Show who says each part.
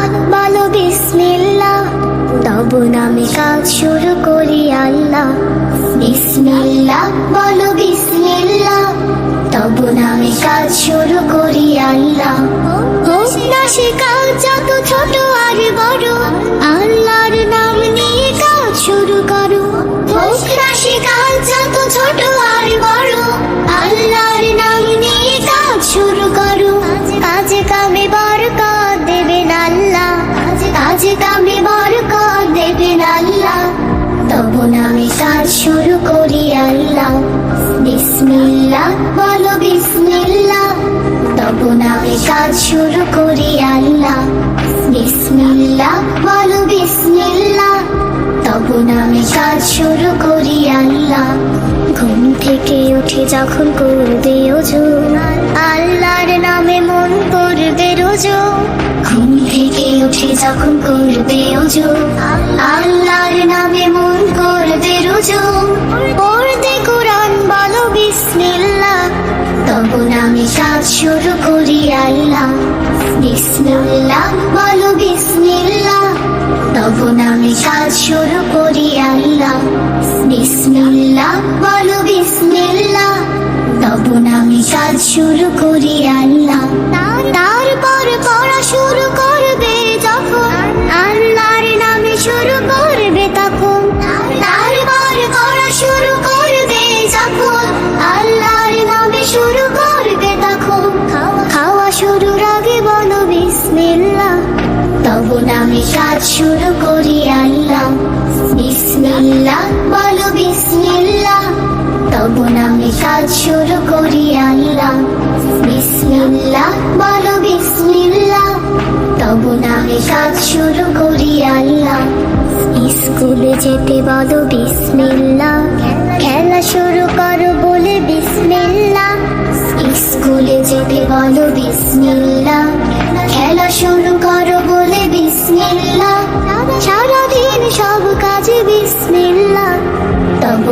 Speaker 1: বলো বিসমিল্লা তবু নামে কাজ শুরু করি আল্লাহ। বিসমিল্লা বলো বিসমিল্লা তবু নামে কাজ শুরু করি আল্লাহ। হোক নামে কাজ শুরু করি আল্লাহ। বিসমিল্লাহ, বলো বিসমিল্লাহ। তবু নামে কাজ শুরু করি আল্লাহ। বিসমিল্লাহ, বলো বিসমিল্লাহ। তবু নামে কাজ শুরু করি আল্লাহ। ঘুম থেকে উঠে যখন করবে ওজো আল্লাহর নামে মন করবে রোজো। ঘুম থেকে উঠে যখন করবে ওজো আল্লাহর নামে নামে কাজ শুরু করি আল্লাহ। বিসমিল্লাহ, বলো বিসমিল্লাহ। তবু আমি সাজ শুরু করি আল্লাহ। বিসমিল্লাহ, বলো বিসমিল্লাহ। তবু আমি সাজ শুরু করি আল্লাহ। নামে কাজ শুরু করি আল্লাহ। বিসমিল্লাহ, বলো বিসমিল্লাহ। তবু নামে সাজ শুরু করি আল্লাহ। বিসমিল্লাহ, বলো বিসমিল্লাহ। তবু নামে সাজ শুরু করি আল্লাহ। স্কুলে যেতে বলো বিসমিল্লাহ। খেলা শুরু করো বলে বিসমিল্লাহ। স্কুলে যেতে বলো বিসমিল্লাহ।